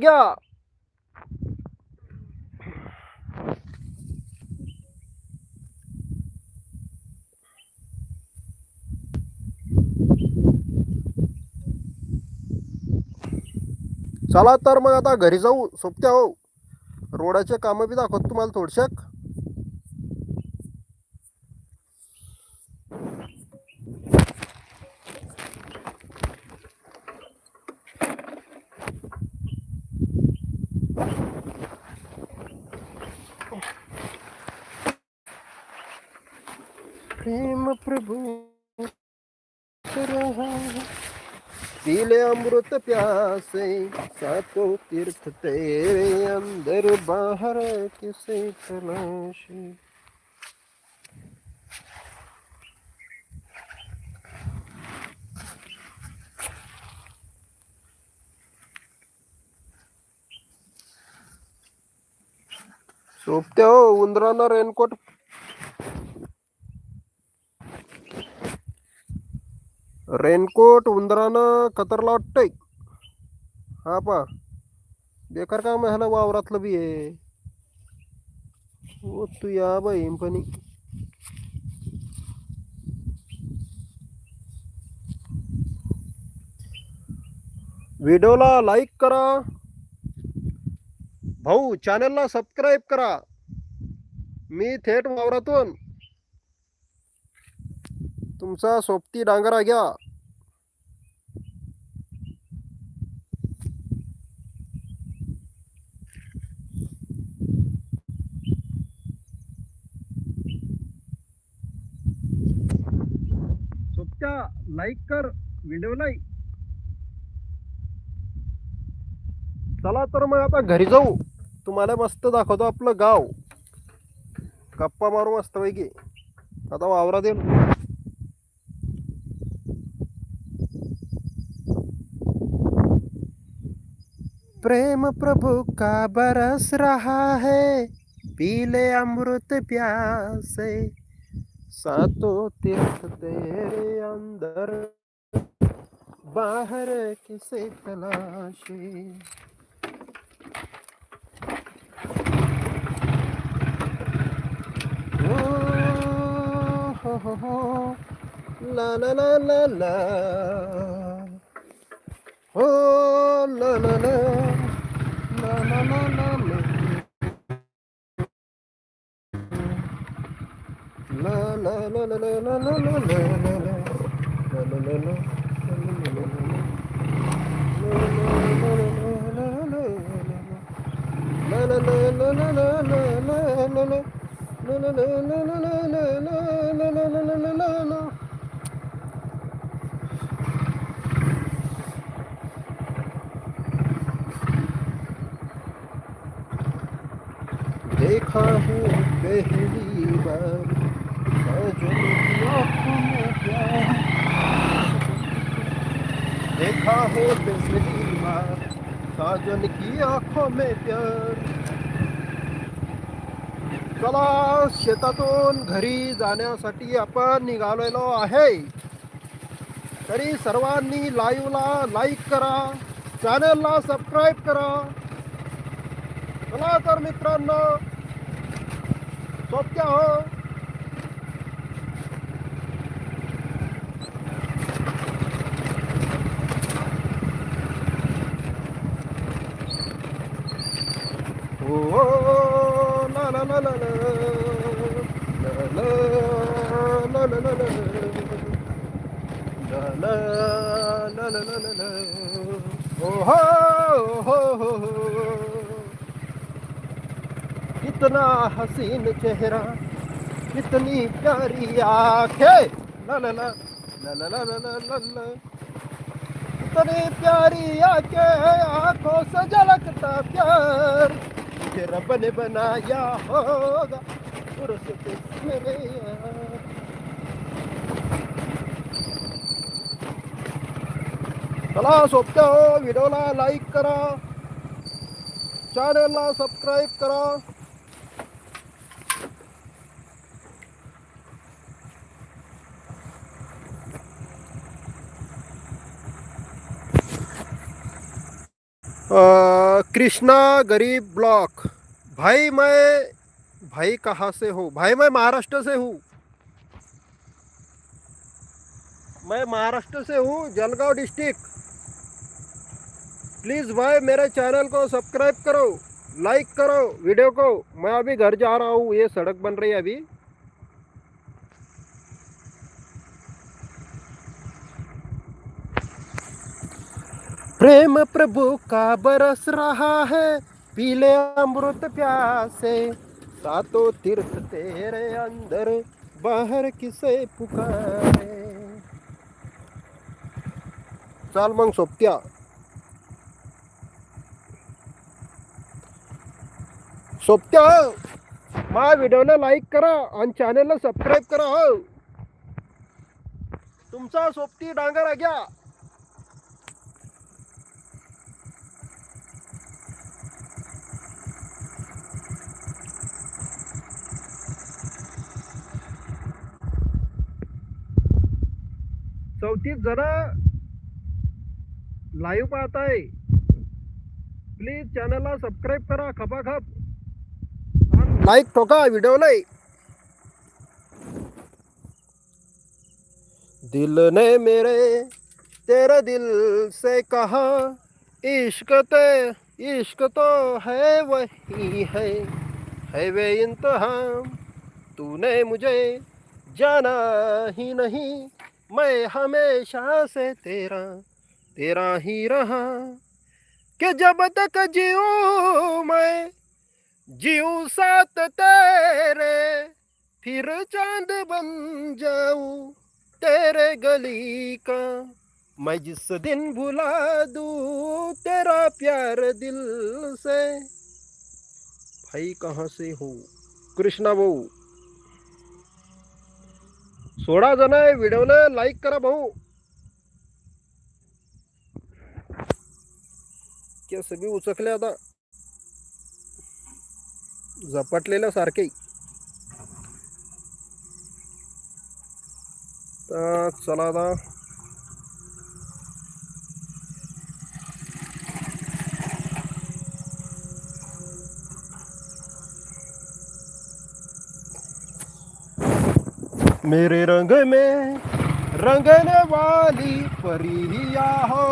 घ्या चला तर मग आता घरी जाऊ. सोबत्या हो रोडाचे कामं बी दाखवत तुम्हाला थोडशाक प्रभु पीले अमृत प्यासे, सातों तीर्थ तेरे अंदर, बाहर किसे तलाशी? सोबते हो, उंदराना रेनकोट रेनकोट उंदरानं कतरला वाटतंय. हा पा. बेकार काम ह्याला वावरातलं बी आहे ओ हो, तू या बाई पण. व्हिडिओला लाईक करा. भाऊ चॅनलला सबस्क्राईब करा. मी थेट वावरातून. तुमचा सोबती डांगरा घ्या. सोबत्या लाईक कर व्हिडिओला चला तर मग आता घरी जाऊ. तुम्हाला मस्त दाखवतो आपलं गाव. गप्पा मारू मस्त पैकी आता वावरात येईल. प्रेम प्रभु का बरस रहा है? पीले अमृत प्यासे। सातों तीर्थ तेरे अंदर, बाहर किसे तलाशे? ओ हो हो हो ला ला। ला ला ला हो ला ला ला ला ला ला। देखा है पहली बार सजन की आँखों में प्यार देखा है पहली बार साजन की आंखों में प्यार। चला शेतातून घरी जाण्यासाठी आपण निघालेलो आहे. तरी सर्वांनी लाईव्हला लाईक करा चॅनलला सबस्क्राईब करा. चला तर मित्रांनो सोप्या हो. कितना हसीन चेहरा कितनी प्यारी आंखें। ला ला ला ला ला ला ला ला ला। ला प्यारी आंखें आंखों से झलकता प्यार। मुझे रब ने बनाया होगा। चला सोबत्या हो व्हिडिओला लाईक करा। चॅनलला सबस्क्राईब करा। अ, कृष्णा गरीब ब्लॉक। भाई मैं, भाई कहाँ से हूँ? भाई मैं महाराष्ट्र से हूँ। मैं महाराष्ट्र से हूँ, जलगांव डिस्ट्रिक्ट। प्लीज़ भाई मेरे चैनल को सब्सक्राइब करो, लाइक करो वीडियो को। मैं अभी घर जा रहा हूँ, ये सड़क बन रही है अभी। प्रेम प्रभु का बरस रहा है, पीले अमृत प्यासे। सातों तीर्थ तेरे अंदर बाहर किसे पुकारे। चाल मग सोबत्या सोबत्या माझ्या व्हिडिओला लाईक करा आणि चॅनलला सबस्क्राईब करा हो। तुमचा सोबती डांगर घ्या गवती जरा लाईव्ह पाहताय. प्लीज चॅनलला सबस्क्राईब करा खपाखप. लाईक ठोका व्हिडिओला दिल ने मेरे तेरे दिल से कहा इश्क ते इश्क तो है वही है। है वे इंतहा तूने मुझे जाना ही नहीं। मैं हमेशा से तेरा तेरा ही रहा। कि जब तक जीऊं मैं, जीऊं साथ तेरे, फिर चाँद बन जाऊँ तेरे गली का। मैं जिस दिन भुला दूँ तेरा प्यार दिल से, भाई कहाँ से हो? कृष्णा भाऊ सोळा जण आहे व्हिडिओला लाईक करा भाऊ. केस बी उचकले आता. झपाटलेल्या सारखे. तर चला आता. मेरे रंग में रंगने वाली परिया हो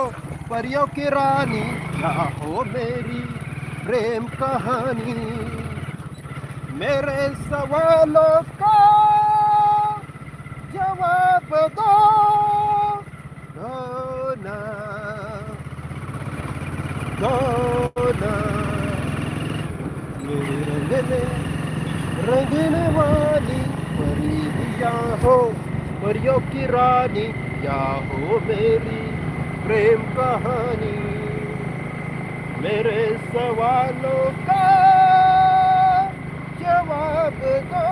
परियों की रानी क्या हो मेरी प्रेम कहानी। मेरे सवालों का जवाब दो दो ना दो ना। मेरे रंग में रंगने वाली या हो परियो की रानी या हो मेरी प्रेम कहानी। मेरे सवालों का जवाब दो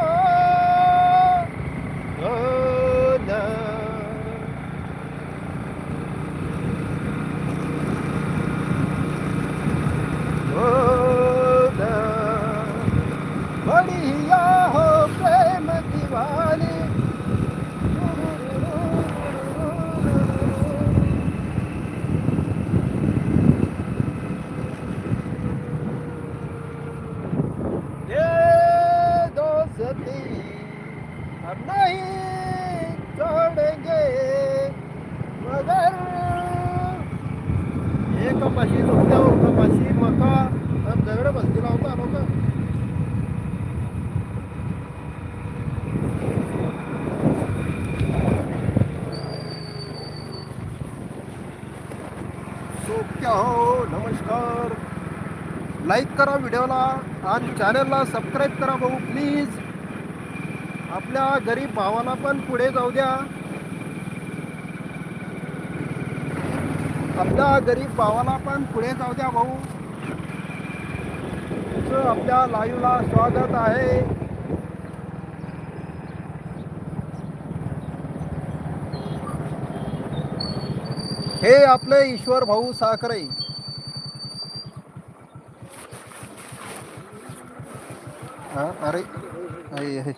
दो ना दो ना बढ़िया हो प्रेम दीवानी ये दोस्ती हम नहीं छोड़ेंगे मगर हे कपाशी लोकं कपाशी मका आमच्याकडे बसती लावता लोक सो क्या हो नमस्कार लाईक करा व्हिडिओला आणि चॅनलला सबस्क्राईब करा भाऊ प्लीज आपल्या गरीब भावाला पण पुढे जाऊ द्या. आपल्या गरीब भावाला पण पुढे जाऊ द्या भाऊ. तुमचं आपल्या लाईव्हला स्वागत आहे. हे आपले ईश्वर भाऊ साखरे. हा अरे आहे आहे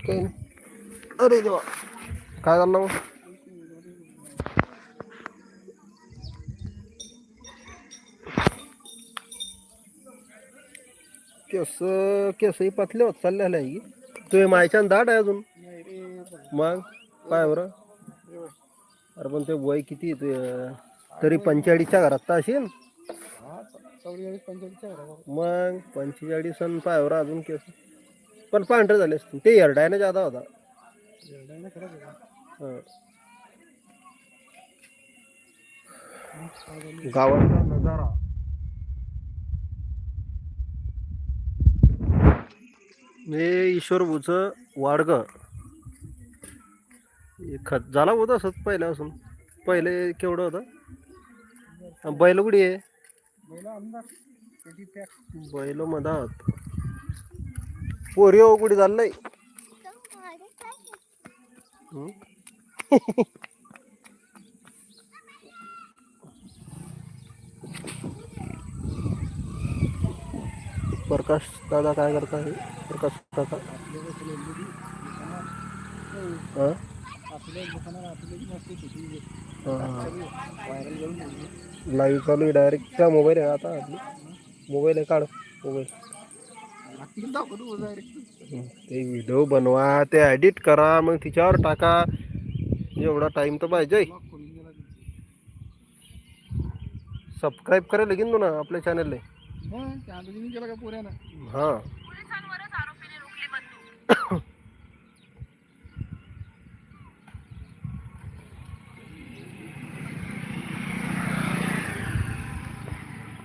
काही नाही अरे देवा काय झालं केस केसही पतले होत चाललेले आहे तुझे मायच्यान दाट आहे अजून मग काय बरं अरे पण ते वय किती ते? तरी पंचेचाळीसच्या घरात तर असेल. मग पंचेचाळीस आणि पायावर अजून केस. पण पांढरे झाले असतील. ते एरडायने जादा होता. हं. गावाचा नजारा. हे ईश्वरभूचं वाडग. खत झाला होता असत पहिल्यापासून. पहिले केवढं होतं? बैलगुडी आहे? बैल मधात. पोरी हो कुठे चाललंय? प्रकाश दादा काय करता प्रकाश दादा. लाईव्ह चालू आहे डायरेक्ट त्या मोबाईल आहे आता. आपली मोबाईल आहे काढ मोबाईल ते व्हिडिओ बनवा ते एडिट करा मग तिच्यावर टाका. एवढा टाइम तर पाहिजे. सबस्क्राईब करायला लगीन तू ना आपल्या चॅनलला हा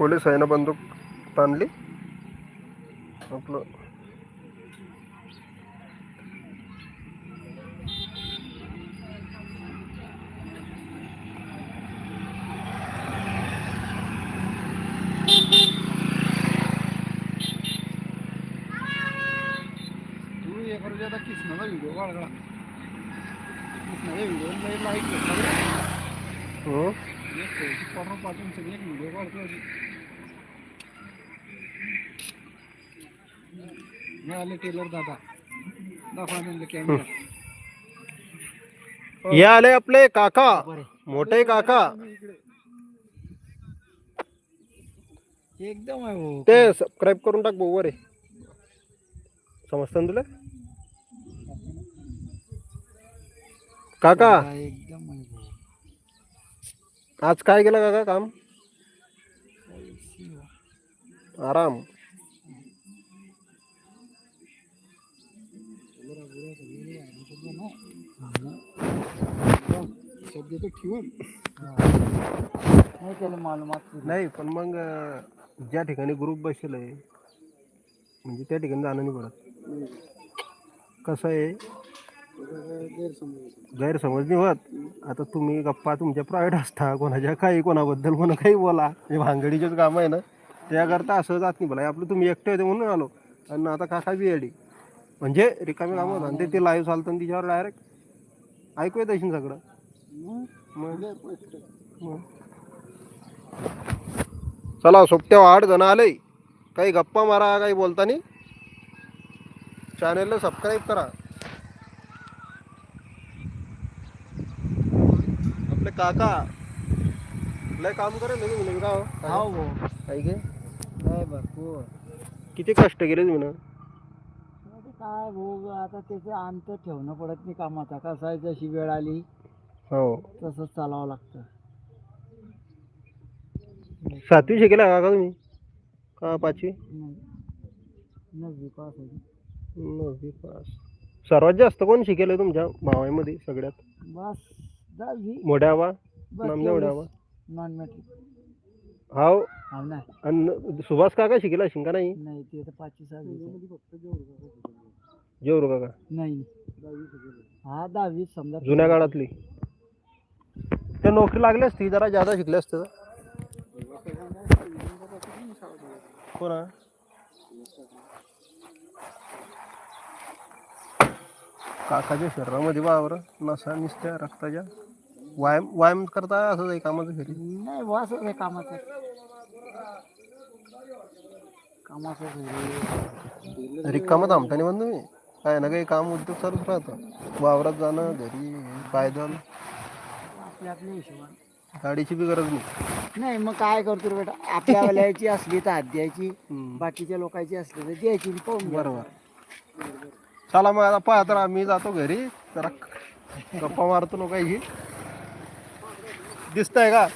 पोलीस आहे ना बंदूक ताणली आपलं तू एक वर्ष आता किसनाचा व्हिडिओ काढला किसनाचा व्हिडिओ लाईक घेतला हं? एक पैसे पडून पाठवून सगळे एक व्हिडिओ काढतो आधी. हे आले टेलर दादा. दाखवा त्यांना कॅमेरा हे आले आपले काका. मोठे काका. एकदम आहे भाऊ ते सबस्क्राईब करून टाक भाऊ वर आहे. समजतं ना तुला? काका. एकदम आहे भाऊ. आज काय केलं काका काम? आराम. सध्या तर ठेवून नाही त्याला मालूमात नाही पण मग ज्या ठिकाणी ग्रुप बसेल आहे म्हणजे त्या ठिकाणी जाणं नाही पडत. कसं आहे? गैरसमज नाही होत. आता तुम्ही गप्पा तुमच्या प्रायव्हेट असता कोणाच्या काही कोणाबद्दल कोणा काही बोला. हे भांगडीचेच काम आहे ना. त्याकरता असं जात नाही. बोला आपलं तुम्ही एकटे होते म्हणून आलो. आणि आता काका बी म्हणजे रिकामी कामं होतं आणि ते- ते लाईव्ह चालतं तिच्यावर डायरेक्ट ऐकू येत असेल सगळं मग मग. चला सोबत्या आठ जण आले. काही गप्पा मारा काही बोलतानी. चॅनेलला सबस्क्राईब करा. आपले काका. लय काम करेल तुम्ही गाव हो भाऊ. नाही भरपूर. किती कष्ट केले तुम्ही ना काय भाऊ आता त्याचं अंत ठेवणं पडत नाही कामाचा कसं आहे जशी वेळ आली हो. तसंच चालावं लागतं. सातवी शिकेला काका तुम्ही? का पाचवी? नाही. नववी पास आहे. नववी पास. सर्वात जास्त कोण शिकेल तुमच्या भावामध्ये सगळ्यात? बस दहावी. मोठ्या बस नामदेव मोठ्या आवा नॉन मॅट्रिक हाव हा नाही आणि सुभाष काका शिकेला शिंका का नाही? नाही ते तर पाचवी सहावी. फक्त जेवरू काका नाही. हा दहावी समजा. जुन्या काळातली. ते नोकरी लागली असती जरा जादा शिकले असते. कोणा काकाच्या शरीरामध्ये बाबर नसा निसत्या रक्ताच्या. व्यायाम व्यायाम करता असं आहे कामाचं घरी नाही वास आहे कामाचं. कामाचं घरी. रिकामं थांबता नाही पण तुम्ही? काय ना काही काम उद्योग चालूच राहतं. वावरात जाणं घरी पायदल आपल्या आपल्या हिशोबाने. गाडीची बी गरज नाही. नाही मग काय करतो रे बेटा? आपल्या वेळेची असली तर हात द्यायची हम्म. बाकीच्या लोकांची असली तर द्यायची आणि पाहून. बरोबर. चला मग आता पाहा तर आम्ही जातो घरी. जरा गप्पा मारतो नो काही दिसतंय का?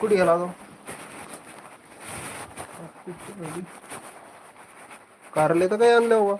कुठे गेला तो? कारले तर काही आणले हो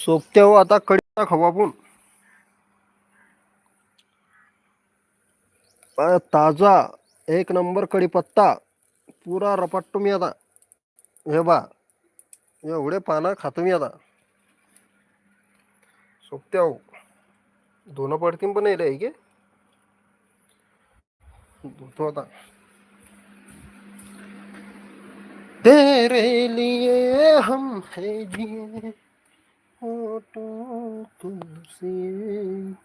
सोबत्या हो, आता कडी खाऊ आपण ताजा एक नंबर कढीपत्ता पुरा रपाटतो मी आता. हे बा एवढे पानं खातो मी आता. सोपत्या हो. दोन पडतीन पण येईल की धुतो आता. तेरे लिए हम है जिए. 我多痛事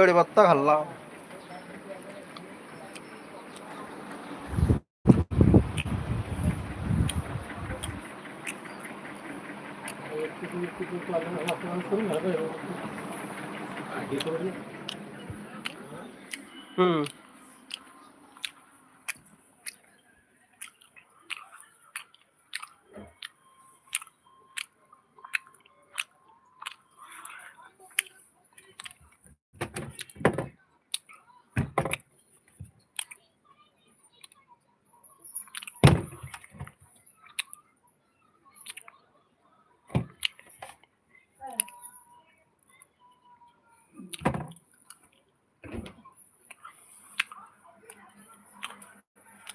করে বত্তা খাল্লাম।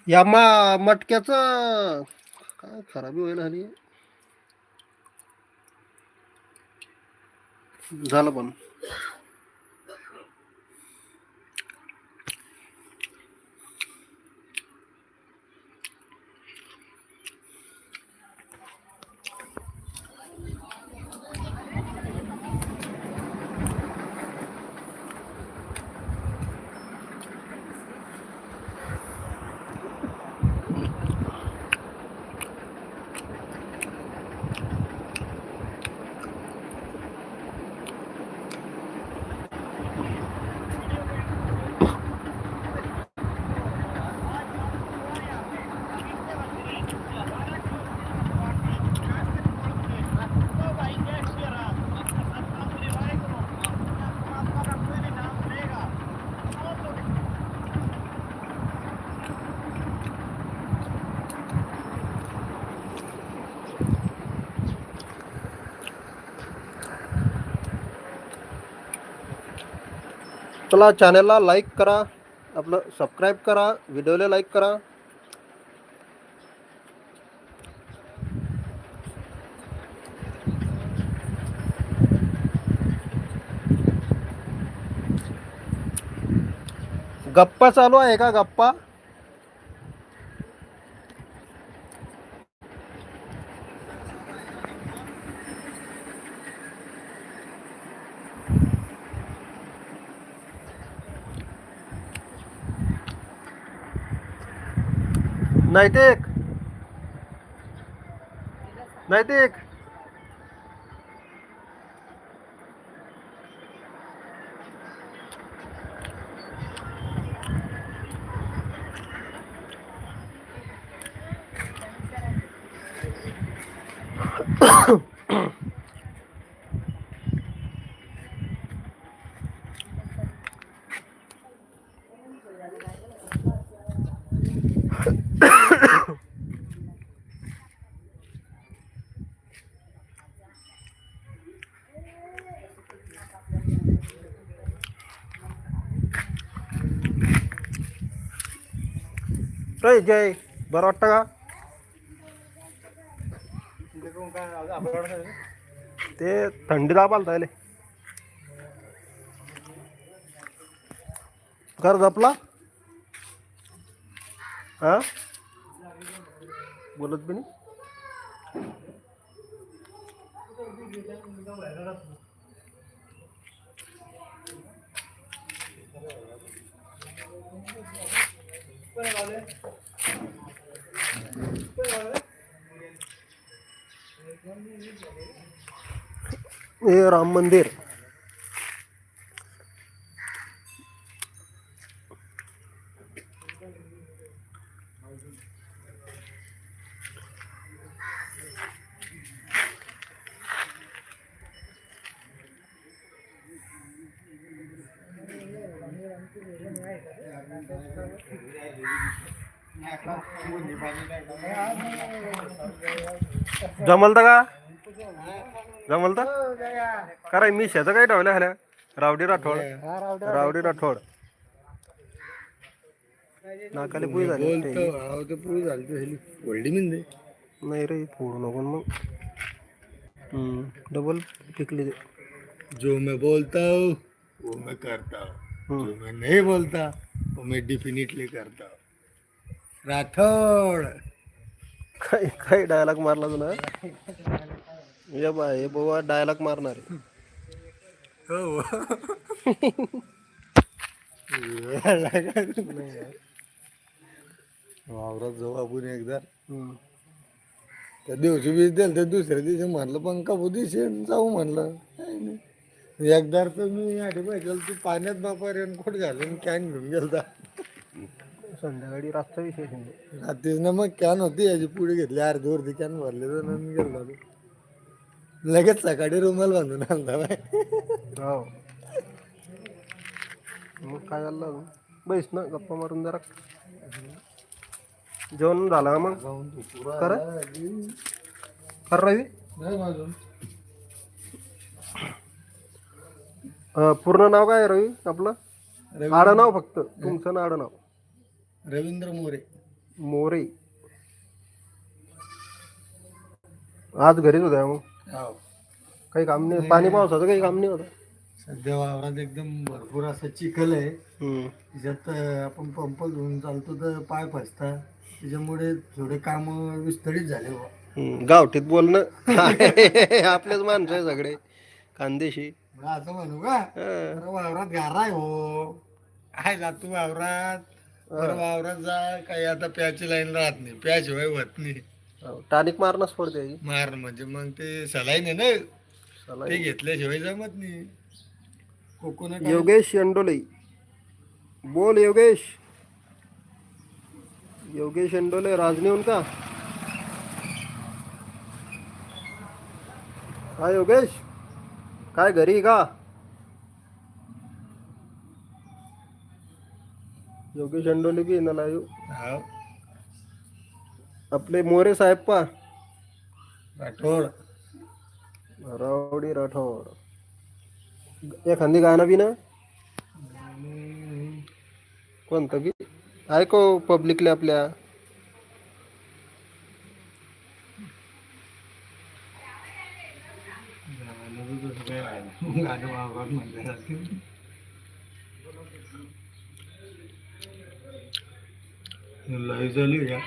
या मा मटक्याच काय खराबी होईल हल्ली झालं पण. चला चॅनलला लाईक करा आपलं सब्सक्राइब करा व्हिडिओला लाईक करा। गप्पा चालू है का गप्पा? नैतिक? नैतिक? रे जय बरं वाटतं का ते थंडी दाबाल तायले घर जपला हा बोलत बी नाही हे राम मंदिर. जमलत का? जमलत करा मी शेत काय ठेवल्या हल्या रावडी राठोड. रावडी राठोड. नाकाले पुई झाली वळली म्हणजे नाही. रे फोडू नको मग. हम्म, डबल टिकली ते. जो मैं बोलता हूँ वो मैं करता हूँ. जो मैं नहीं बोलता वो मैं डिफिनेटली करता हूँ. राठोड! काय काय डायलॉग मारला तुला? ये बा हे बाबा डायलॉग मारणार आहे. हो. वावरात जाऊ आपण एकदा. त्या दिवशी वीज दिलं त्या दुसऱ्या दिवशी म्हणलं पण का दिवशी जाऊ म्हणलं. काही नाही. एकदा तर मी आधी पाहिजे तू पाण्यात बापा रेनकोट घालून कॅन घेऊन गेलता. संध्याकाळी रातचा विषय शिंदे रात्रीच मग कॅन होती याची पुढे घेतली अर्धी वरती कॅन भरले तर नंतर गेलो. लगेच सकाळी रुमाल बांधून आणला बाय हो मग काय झालं अजून? बैस ना गप्पा मारून जरा. जेवण झालं का मग? खरं? खरं रवी अं, पूर्ण नाव काय आहे रवी? आपलं? आडं नाव फक्त. तुमचं ना आडं नाव. रवींद्र मोरे. मोरे. आज घरीच होत्या मग? हो. काही काम नाही. पाणी पावसाचं काही काम नाही होतं? सध्या वावरात एकदम भरपूर असं चिखल आहे. हम्म. त्याच्यात अं, आपण पंप घेऊन चालतो तर पाय फसतात. त्याच्यामुळे थोडे काम विस्कळीत झाले बुवा. हम्म, गावठीत बोलणं. आपलेच माणसं आहे सगळे. खानदेशी असं म्हणू का? हा. अरे वावरात गारा आहे हो. काय जातो वावरात. बरं वावरात जा काही आता प्याची लाईन राहत नाही. प्याशिवाय होत नाही. हो, टानिक मारणंच पडते. मार म्हणजे मग ते सलाईन आहे ना. ते घेतल्याशिवाय जमत नाही. कोकोनट योगेश अंडोले बोल योगेश. योगेश अंडोले राजनेऊन का? हा योगेश. काय घरी का? योगेश अंडोले की ना लाईव हा, आपले मोरे साहेब पा। राठोड रावडी राठोड एखादी गाणं बी ना? कोणतं की? ऐको पब्लिकले आपल्या गाणं वावरात म्हणलं लय झाली का